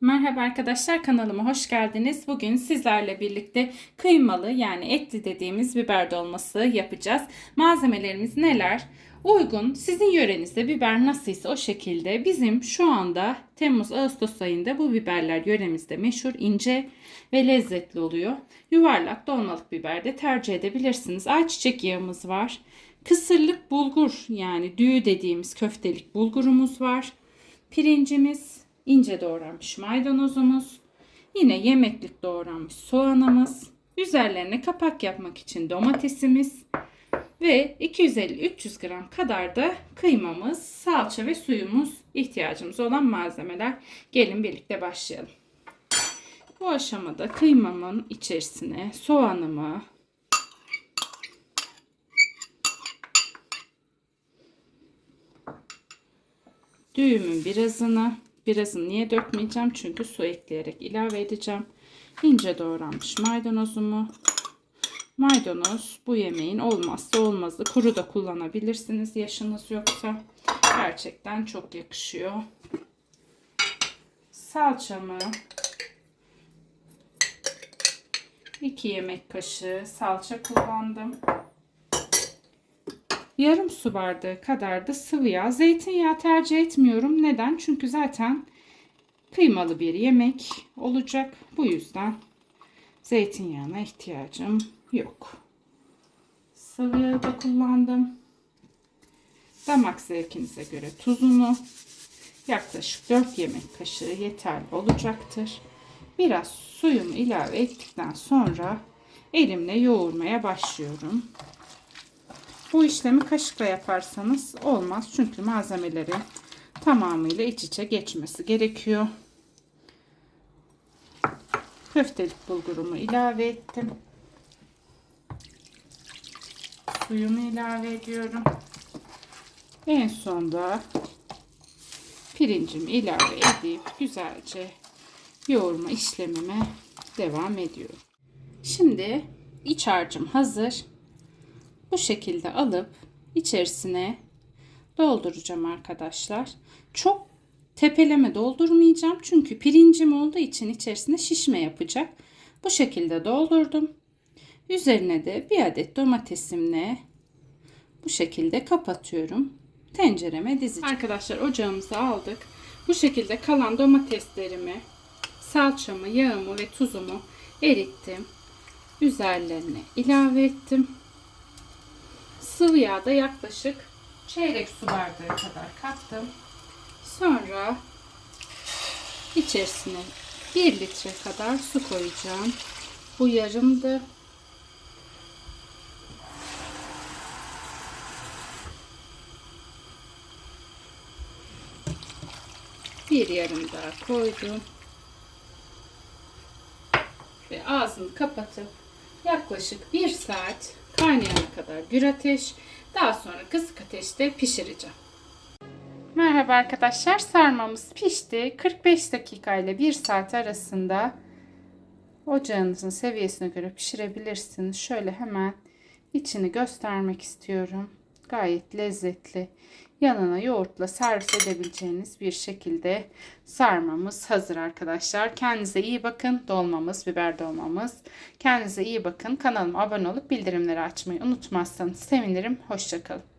Merhaba arkadaşlar kanalıma hoş geldiniz. Bugün sizlerle birlikte kıymalı yani etli dediğimiz biber dolması yapacağız. Malzemelerimiz neler? Uygun sizin yörenizde biber nasılsa o şekilde bizim şu anda Temmuz-Ağustos ayında bu biberler yöremizde meşhur ince ve lezzetli oluyor. Yuvarlak dolmalık biber de tercih edebilirsiniz. Ayçiçek yağımız var. Kısırlık bulgur yani düğü dediğimiz köftelik bulgurumuz var. Pirincimiz, ince doğranmış maydanozumuz, yine yemeklik doğranmış soğanımız, üzerlerine kapak yapmak için domatesimiz ve 250-300 gram kadar da kıymamız, salça ve suyumuz ihtiyacımız olan malzemeler. Gelin birlikte başlayalım. Bu aşamada kıymamın içerisine soğanımı, düğümün birazını, birazını niye dökmeyeceğim? Çünkü su ekleyerek ilave edeceğim. İnce doğranmış maydanozumu. Maydanoz bu yemeğin olmazsa olmazı. Kuru da kullanabilirsiniz yaşınız yoksa. Gerçekten çok yakışıyor. Salçamı 2 yemek kaşığı salça kullandım. Yarım su bardağı kadar da sıvı yağ. Zeytinyağı tercih etmiyorum. Neden? Çünkü zaten kıymalı bir yemek olacak. Bu yüzden zeytinyağına ihtiyacım yok. Sıvı yağı da kullandım. Damak zevkinize göre tuzunu yaklaşık 4 yemek kaşığı yeterli olacaktır. Biraz suyumu ilave ettikten sonra elimle yoğurmaya başlıyorum. Bu işlemi kaşıkla yaparsanız olmaz. Çünkü malzemelerin tamamıyla iç içe geçmesi gerekiyor. Köftelik bulgurumu ilave ettim. Suyumu ilave ediyorum. En sonda pirincimi ilave edip güzelce yoğurma işlemime devam ediyorum. Şimdi iç harcım hazır bu şekilde alıp içerisine dolduracağım arkadaşlar. Çok tepeleme doldurmayacağım. Çünkü pirincim olduğu için içerisine şişme yapacak. Bu şekilde doldurdum. Üzerine de bir adet domatesimle bu şekilde kapatıyorum. Tencereme dizeceğim. Arkadaşlar ocağımızı aldık. Bu şekilde kalan domateslerimi, salçamı, yağımı ve tuzumu erittim. Üzerlerine ilave ettim. Sıvı yağda yaklaşık çeyrek su bardağı kadar kattım. Sonra içerisine 1 litre kadar su koyacağım. Bu yarımdı. Bir yarım daha koydum. Ve ağzını kapatıp yaklaşık 1 saat kaynayana kadar gür ateş, daha sonra kısık ateşte pişireceğim. Merhaba arkadaşlar, sarmamız pişti. 45 dakika ile 1 saat arasında ocağınızın seviyesine göre pişirebilirsiniz. Şöyle hemen içini göstermek istiyorum. Gayet lezzetli. Yanına yoğurtla servis edebileceğiniz bir şekilde sarmamız hazır arkadaşlar. Kendinize iyi bakın. Dolmamız, biber dolmamız. Kendinize iyi bakın. Kanalıma abone olup bildirimleri açmayı unutmazsanız sevinirim. Hoşçakalın.